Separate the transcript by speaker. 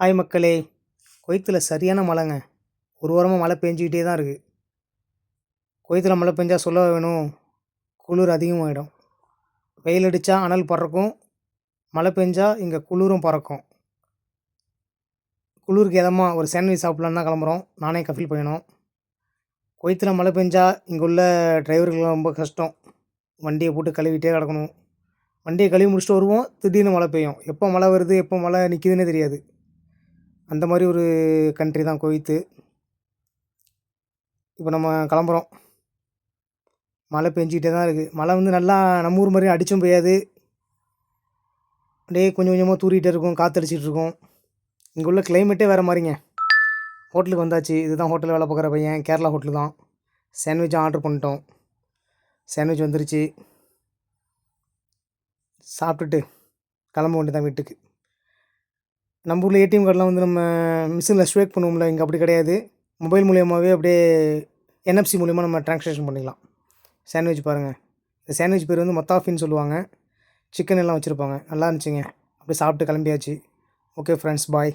Speaker 1: Hi மக்களே. கொய்த்தில் சரியான மழைங்க. ஒரு வாரமாக மழை பெஞ்சிக்கிட்டே தான் இருக்குது கொய்த்தில் மழை பெஞ்சால் சொல்ல வேணும். குளிர் அதிகமாகிடும் வெயில் அடித்தா அனல் பறக்கும். மழை பெஞ்சால் இங்கே குளிரும் பறக்கும். குளிருக்கு எதமாக ஒரு சாண்ட்விச் சாப்பிட்லான்னு தான் கிளம்புறோம். நானே கஃபில் பையனும். கொய்த்தில் மழை பெஞ்சால் இங்கே உள்ள டிரைவர்கள் ரொம்ப கஷ்டம். வண்டியை போட்டு கழுவிட்டே கிடக்கணும். வண்டியை கழுவி முடிச்சுட்டு வருவோம். திடீர்னு மழை பெய்யும். எப்போ மழை வருது எப்போ மழை நிற்கிதுன்னே தெரியாது. அந்த மாதிரி ஒரு கண்ட்ரி தான் குவைத்து. இப்போ நம்ம கிளம்புறோம். மழை பெஞ்சிக்கிட்டே தான் இருக்குது மழை வந்து நல்லா நம்ம ஊர் மாதிரி அடிச்சும் பெய்யாது. அப்படியே கொஞ்சம் கொஞ்சமாக தூரிகிட்டே இருக்கும் காற்றடிச்சிட்டு இருக்கும். இங்கே உள்ள கிளைமேட்டே வேறு மாதிரிங்க. ஹோட்டலுக்கு வந்தாச்சு. இதுதான் ஹோட்டலில் வேலை பார்க்குற பையன். கேரளா ஹோட்டல் தான். சாண்ட்விச் ஆர்டர் பண்ணிட்டோம். சாண்ட்விச் வந்துருச்சு. சாப்பிட்டுட்டு கிளம்ப வேண்டியதான் வீட்டுக்கு. நம்ம ஊரில் ஏடிஎம் கார்டெலாம் வந்து நம்ம மிஷினில் ஸ்வேக் பண்ணுவோம்ல இங்கே அப்படி கிடையாது. மொபைல் மூலியமாகவே அப்படியே என்எஃப்சி மூலிமா நம்ம ட்ரான்ஸ்லேஷன் பண்ணிக்கலாம். சாண்ட்விச் பாருங்கள் இந்த சாண்ட்விச் பேர் வந்து மொத்தாஃபின்னு சொல்லுவாங்க. சிக்கன் எல்லாம் வச்சுருப்பாங்க. நல்லா இருந்துச்சுங்க. அப்படியே சாப்பிட்டு கிளம்பியாச்சு. Okay friends bye